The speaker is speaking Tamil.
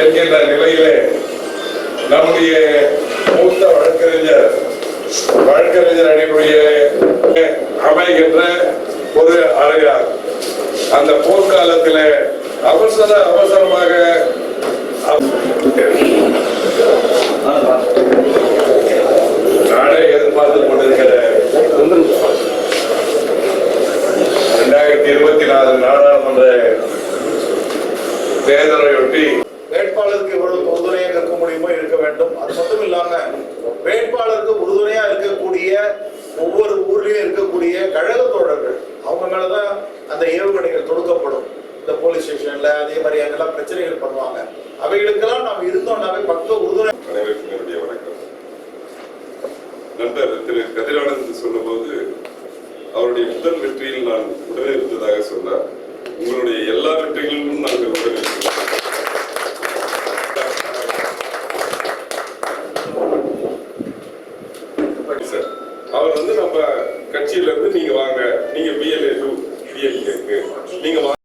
என்கின்ற நிலையிலே நம்முடைய மூத்த வழக்கறிஞர் வழக்கறிஞர் அணியுடைய அமைகின்ற ஒரு அறையார். அந்த போர்க்காலத்தில் அவசர அவசரமாக நாடே எதிர்பார்த்து கொண்டிருக்கிற இரண்டாயிரத்தி இருபத்தி நாலு நாடாளுமன்ற தேர்தலையொட்டி வேட்பாளருக்கு எவ்வளவு உறுதுணையாக இருக்க முடியுமோ இருக்க வேண்டும். அது மட்டும் இல்லாம வேட்பாளருக்கு உறுதுணையா இருக்கக்கூடிய ஒவ்வொரு ஊர்லயும் இருக்கக்கூடிய கழக தோழர்கள் அவங்க மேலதான் அந்த ஏவுகணைகள் தொடுக்கப்படும். இந்த போலீஸ் ஸ்டேஷன்ல அதே மாதிரி அங்கெல்லாம் பிரச்சனைகள் பண்ணுவாங்க. அவைகளுக்கெல்லாம் நாம் இருந்தோம்னாவே பக்க உறுதுணை அனைவருக்கும் வணக்கம். நண்பர் திரு கதிரானந்த் சொன்னபோது அவருடைய முதல் வெற்றியில் நான் உடனே இருந்ததாக சொன்னார். உங்களுடைய எல்லா வெற்றிகளிலும் நாங்கள் உடனே இருக்கிறோம். சார் அவர் வந்து நம்ம கட்சியில இருந்து நீங்க வாங்க. நீங்க பிஎல்ஏ டூ பிஎல்ஏக்கு நீங்க வாங்க.